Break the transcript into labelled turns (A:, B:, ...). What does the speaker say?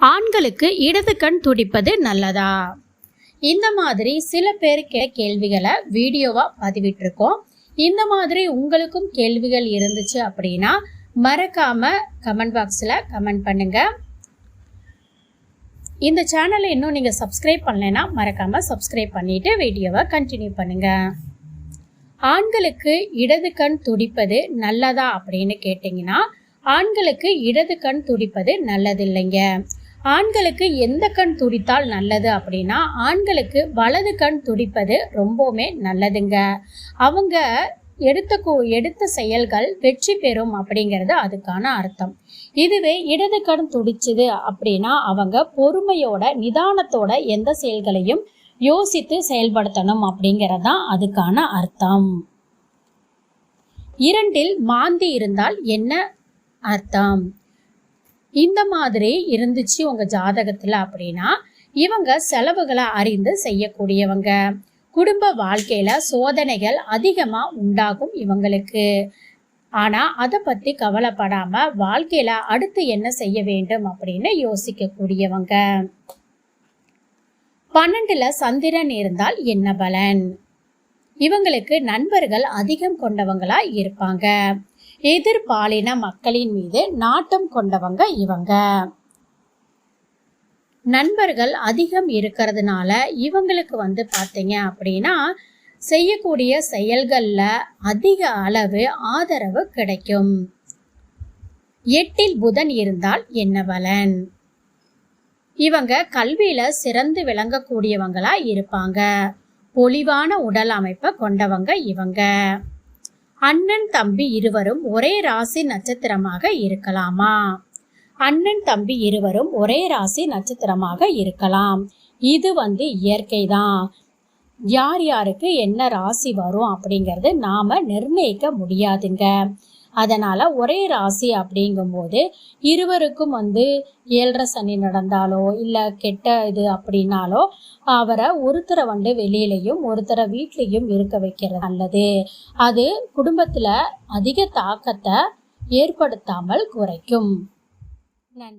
A: ஆண்களுக்கு இடது கண் துடிப்பது நல்லதா? இந்த மாதிரி சில பேருக்கு கேள்விகளை வீடியோவாக பதிவிட்டிருக்கோம். இந்த மாதிரி உங்களுக்கும் கேள்விகள் இருந்துச்சு அப்படின்னா மறக்காம கமெண்ட் பாக்ஸில் கமெண்ட் பண்ணுங்க. இந்த சேனலை இன்னும் நீங்கள் சப்ஸ்கிரைப் பண்ணலைன்னா மறக்காம சப்ஸ்கிரைப் பண்ணிட்டு வீடியோவை கண்டினியூ பண்ணுங்க. ஆண்களுக்கு இடது கண் துடிப்பது நல்லதா அப்படின்னு கேட்டிங்கன்னா ஆண்களுக்கு இடது கண் துடிப்பது நல்லதில்லைங்க. ஆண்களுக்கு எந்த கண் துடித்தால் நல்லது அப்படின்னா ஆண்களுக்கு வலது கண் துடிப்பது ரொம்பவுமே நல்லதுங்க. அவங்க எடுத்த கு- எடுத்த செயல்கள் வெற்றி பெறும் அப்படிங்கிறது அதுக்கான அர்த்தம். இதுவே இடது கண் துடிச்சுது அப்படின்னா அவங்க பொறுமையோட நிதானத்தோட எந்த செயல்களையும் யோசித்து செயல்படுத்தணும் அப்படிங்கிறது தான் அதுக்கான அர்த்தம். இரண்டில் மாந்தி இருந்தால் என்ன அர்த்தம்? இந்த மாதிரி இருந்துச்சு உங்க ஜாதகத்துல அப்படின்னா இவங்க செலவுகளை அறிந்து செய்யக்கூடியவங்க. குடும்ப வாழ்க்கையில சோதனைகள் அதிகமா உண்டாகும் இவங்களுக்கு. ஆனா அதை பத்தி கவலைப்படாம வாழ்க்கையில அடுத்து என்ன செய்ய வேண்டும் அப்படின்னு யோசிக்க கூடியவங்க பன்னெண்டுல சந்திரன் இருந்தால் என்ன பலன்? இவங்களுக்கு நண்பர்கள் அதிகம் கொண்டவங்களா இருப்பாங்க. எதிர்பாலின மக்களின் மீது நாட்டம் கொண்டவங்க இவங்க. நண்பர்கள் அதிகம் இருக்கிறதுனால இவங்களுக்கு வந்து பார்த்தீங்க அப்படின்னா செய்யக்கூடிய செயல்களில் அதிக அளவு ஆதரவு கிடைக்கும். எட்டில் புதன் இருந்தால் என்ன பலன்? இவங்க கல்வியில சிறந்து விளங்கக்கூடியவங்களா இருப்பாங்க. பொலிவான உடல் அமைப்பை கொண்டவங்க இவங்க. அண்ணன் தம்பி இருவரும் ஒரே ராசி நட்சத்திரமாக இருக்கலாமா? அண்ணன் தம்பி இருவரும் ஒரே ராசி நட்சத்திரமாக இருக்கலாம். இது வந்து இயற்கை தான் யார் யாருக்கு என்ன ராசி வரும் அப்படிங்கிறது நாம நிர்ணயிக்க முடியாதுங்க. அதனால ஒரே ராசி அப்படிங்கும்போது இருவருக்கும் வந்து ஏழரை சனி நடந்தாலோ இல்லை கெட்ட இது அப்படின்னாலோ அவரை ஒருத்தரை வந்து வெளியிலையும் ஒருத்தரை வீட்லேயும் இருக்க வைக்கிறது நல்லது. அது குடும்பத்தில் அதிக தாக்கத்தை ஏற்படுத்தாமல் குறைக்கும். நன்றி.